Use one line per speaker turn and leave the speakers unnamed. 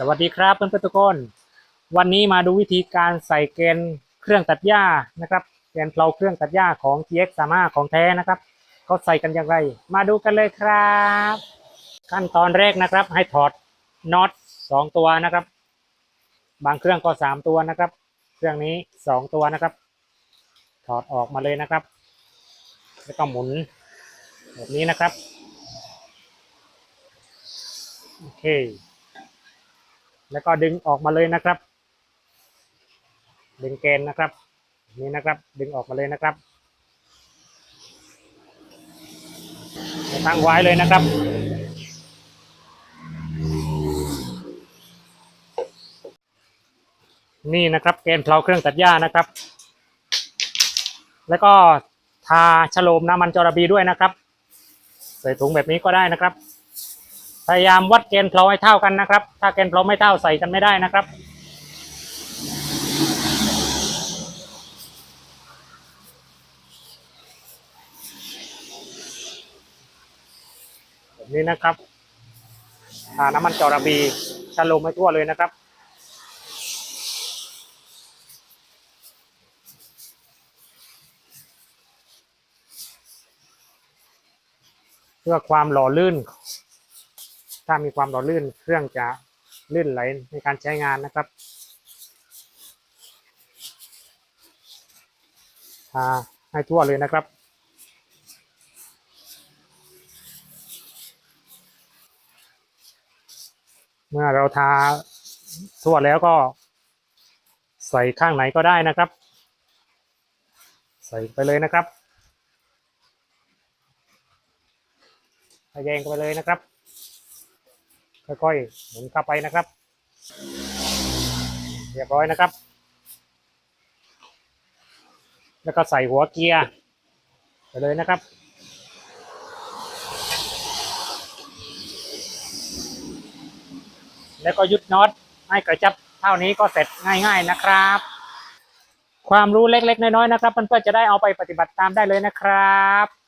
สวัสดีครับเพื่อนๆทุกคน วันนี้มาดูวิธีการใส่เกณฑ์เครื่องตัดหญ้านะครับเกณฑ์เพลาเครื่องตัดหญ้าของ TX สามารถของแท้นะครับเขาใส่กันอย่างไร มาดูกันเลยครับ ขั้นตอนแรกนะครับ ให้ถอดน็อตสองตัวนะครับ บางเครื่องก็สามตัวนะครับ เครื่องนี้สองตัวนะครับ ถอดออกมาเลยนะครับ แล้วก็หมุนแบบนี้นะครับโอเค แล้วก็ดึงออกมาเลยนะครับ ดึงเกณฑ์นะครับ นี่นะครับ ดึงออกมาเลยนะครับตั้งไว้เลยนะครับ นี่นะครับเกณฑ์เพลาเครื่องตัดหญ้านะครับ แล้วก็ทาฉโลมน้ำมันจระบีด้วยนะครับ ใส่ถุงแบบนี้ก็ได้นะครับ พยายามวัดเกณฑ์เพลาให้เท่ากันนะครับ ถ้าเกณฑ์เพลาไม่เท่าใส่กันไม่ได้นะครับ แบบนี้นะครับทาน้ำมันจอระบีชะลมให้ทั่วเลยนะครับเพื่อความหล่อลื่น ถ้ามีความหล่อลื่นเครื่องจะลื่นไหลในการใช้งานนะครับทาให้ทั่วเลยนะครับ เมื่อเราทาทั่วแล้วก็ใส่ข้างไหนก็ได้นะครับ ใส่ไปเลยนะครับแยงไปเลยนะครับ ค่อยๆหมุนเข้าไปนะครับ เรียบร้อยนะครับ แล้วก็ใส่หัวเกียร์ไปเลยนะครับแล้วก็ยึดน็อตให้กระจับเท่านี้ก็เสร็จง่าย ๆนะครับ ความรู้เล็กๆ น้อยๆนะครับเพื่อนๆจะได้เอาไปปฏิบัติตามได้เลยนะครับ